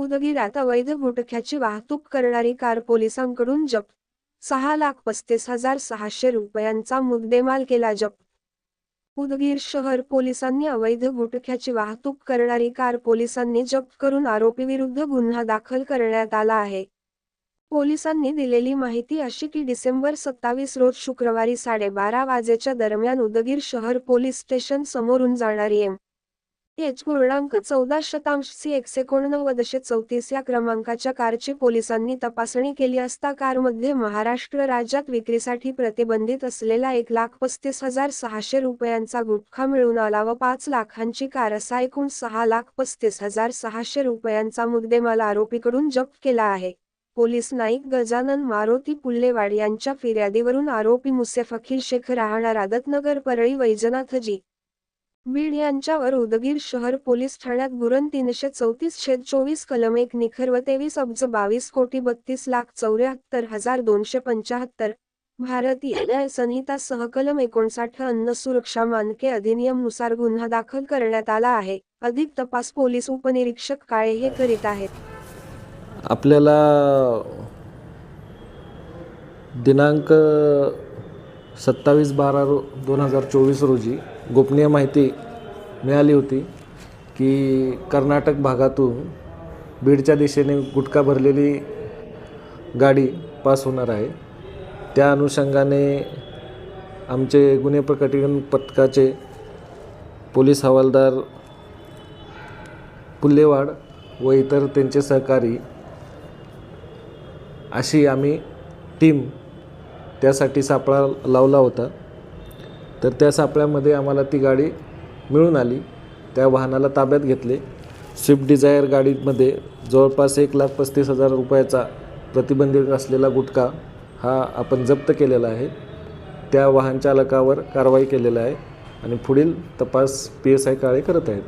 उदगीरात अवैध गुटख्याची वाहतूक करणारी कार पोलिसांकडून जप्त. सहा लाख पस्तीस हजार सहाशे रुपयांचा मुद्देमाल केला जप्त. उदगीर शहर पोलिसांनी अवैध गुटख्याची वाहतूक करणारी कार पोलिसांनी जप्त करून आरोपीविरुद्ध गुन्हा दाखल करण्यात आला आहे. पोलिसांनी दिलेली माहिती अशी की डिसेंबर सत्तावीस रोज शुक्रवारी साडेबारा वाजेच्या दरम्यान उदगीर शहर पोलीस स्टेशन समोरून जाणारी एम. एच पूर्णांक चौदा शतांश सी एकशे एकोणनव्वदशे चौतीस या क्रमांकाच्या कारची पोलिसांनी तपासणी केली असता कारमध्ये महाराष्ट्र राज्यात विक्रीसाठी प्रतिबंधित असलेला एक लाख पस्तीस हजार सहाशे रुपयांचा गुटखा मिळून आला व पाच लाखांची कार असा एकूण सहा लाख पस्तीस हजार सहाशे रुपयांचा मुद्देमाल आरोपीकडून जप्त केला आहे. पोलीस नाईक गजानन मारोती पुल्लेवाड यांच्या फिर्यादीवरून आरोपी मुसेफ अखिल शेख राहणार आदतनगर परळी वैजनाथजी बीड यांच्यावर उदगीर शहर पोलीस ठाण्यात गुरण तीनशे चौतीस छेद चोवीस कलम एक निखर व तेवीस अब्ज बावीस कोटी बत्तीस लाख चौऱ्याहत्तर हजार दोनशे पंचाहत्तर भारतीय न्याय संहिता सहकलम एकोणसाठ अन्न सुरक्षा मानके अधिनियमनुसार गुन्हा दाखल करण्यात आला आहे. अधिक तपास पोलीस उपनिरीक्षक काळे हे करीत आहेत. आपल्याला दिनांक सत्तावीस बारा रो दोन हजार चोवीस रोजी गोपनीय माहिती मिळाली होती की कर्नाटक भागातून बीडच्या दिशेने गुटखा भरलेली गाडी पास होणार आहे. त्या अनुषंगाने आमचे गुन्हे प्रकटीकरण पथकाचे पोलीस हवालदार पुल्लेवाड व इतर त्यांचे सहकारी अशी आम्ही टीम त्यासाठी सापळा लावला होता. तर त्या सापळ्यामध्ये आम्हाला ती गाडी मिळून आली. त्या वाहनाला ताब्यात घेतले. स्विफ्ट डिझायर गाडीमध्ये जवळपास एक लाख पस्तीस हजार रुपयाचा प्रतिबंधित असलेला गुटखा हा आपण जप्त केलेला आहे. त्या वाहन चालकावर कारवाई केलेला आहे आणि पुढील तपास पी एस आय काळे करत आहेत.